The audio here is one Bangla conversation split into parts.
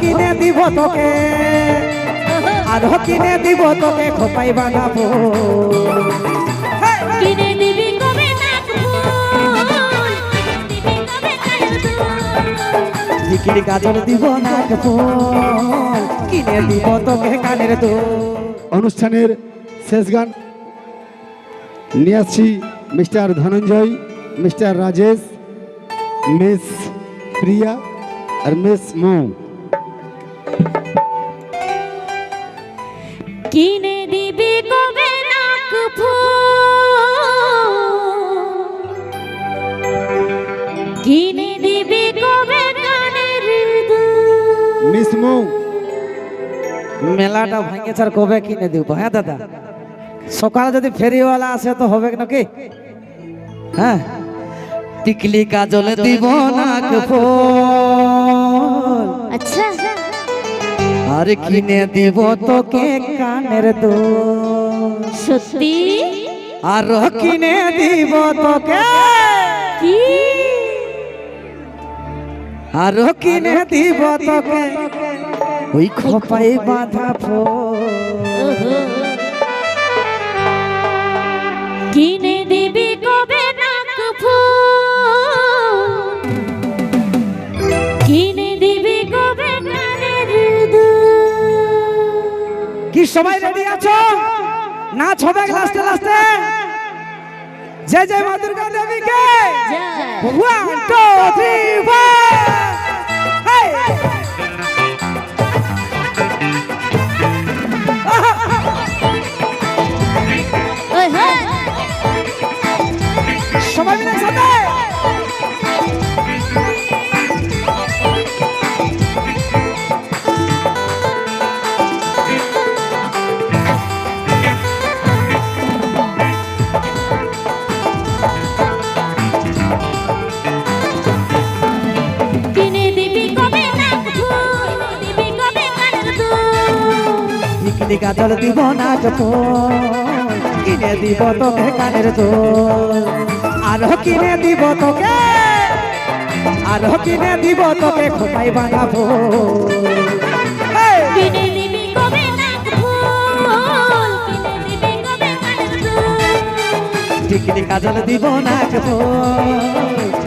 কিনে দিব তোকে। আরও কিনে দিব তোকে খোপাই বাঁধাবো। কিনে দিবি কবে গাজর দিব ফুল। কিনে দিব তোকে কানের দুল। অনুষ্ঠানের শেষ গান নিয়ে আসছি mister Dhananjay mister Rajesh miss Priya আর মিস মৌ। কিনে দিবি কবে নাক ফুল? কিনে দিবি কবে কানের মেলাটা ভাঙেছে আর কবে কিনে দিব? হ্যাঁ দাদা। সকালে যদি ফেরিওয়ালা আসে তো হবে নাকি? হ্যাঁ? টিকলি কাজল দিব না ফুল। আচ্ছা আর কিনে দিব তোকে কানের দুল সত্যি? আর কিনে দিব তোকে। কি? আর কিনে দিব তোকে। ওই খোপাই বাঁধা ফুল কিনে সবাই রেডি আছো? নাচ হবে লাস্টে লাস্টে। জয় জয় মা দুর্গা দেবীকে। One two three four. নিকলি গাজল দিব না কিনে দিব তোকে কানের দোল। আর কিনে দিব তোকে আর কিনে দিব তোকে খোপাই দুল? টিকলি কাজল দিব না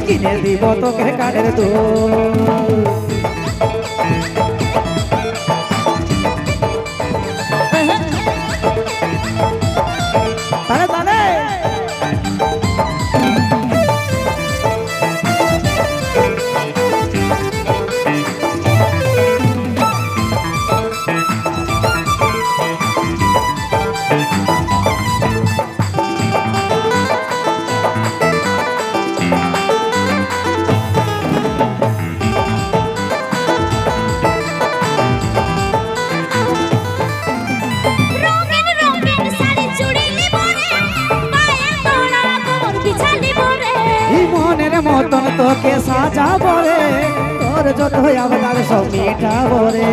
কিনে দিব তোকে কানের দোল। তোকে সাজাবো রে। তোর যত আবদার সব মিটাবো রে।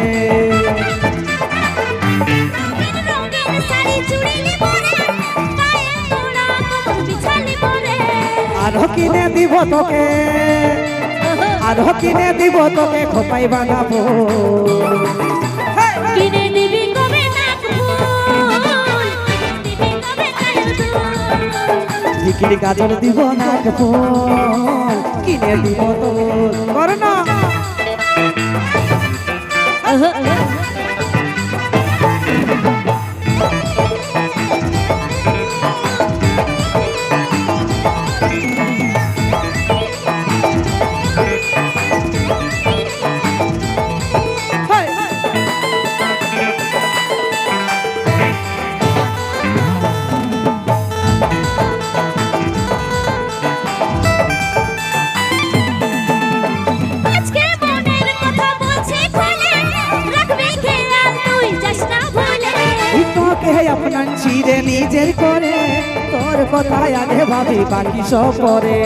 আর কিনে দিব তোকে। আর কিনে দিব তোকে খোপাই বাঁধাবো। কিনে দিবি কবে নাক বিক্রি গাজর দিব না ফুল। কিনে দিব তো কর না। তোকে আপনা চিরে নিজের করে। তোর কথায় আগে ভাবি বাকি সব করে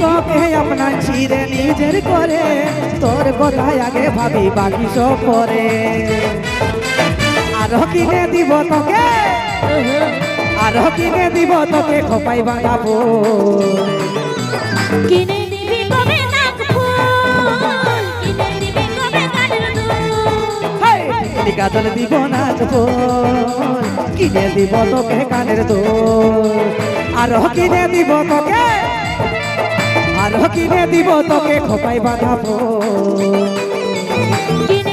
তোকে আপনা চিরে নিজের করে তোর কথায় আগে ভাবি বাকি সব করে আর কিনে দিব তোকে আরও কিনে দিব তোকে খোপাই বাঁধা কিনে দিবি না ফুল? কিনে দিব তোকে কানের দোল। আরও কিনে দিব তোকে। আরও কিনে দিব তোকে খোপাই বাঁধা ফুল। কিনে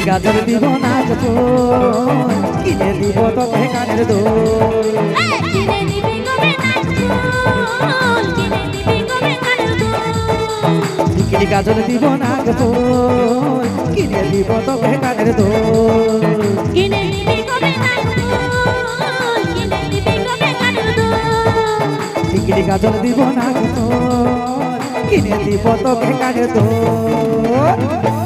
গাজর দিব না ফুল কিনে দিব তোকে কানের দোল। কিনে দিবি কবে নাক ফুল কিনে দিবি কবে কানের দুল। টিকলি গাজর দিব না ফুল কিনে দিব তোকে কানের দোল? কিনে দিবি দিবি কানের দুল? গাজর দিব না কিনে দিব তোকে কানের দোল।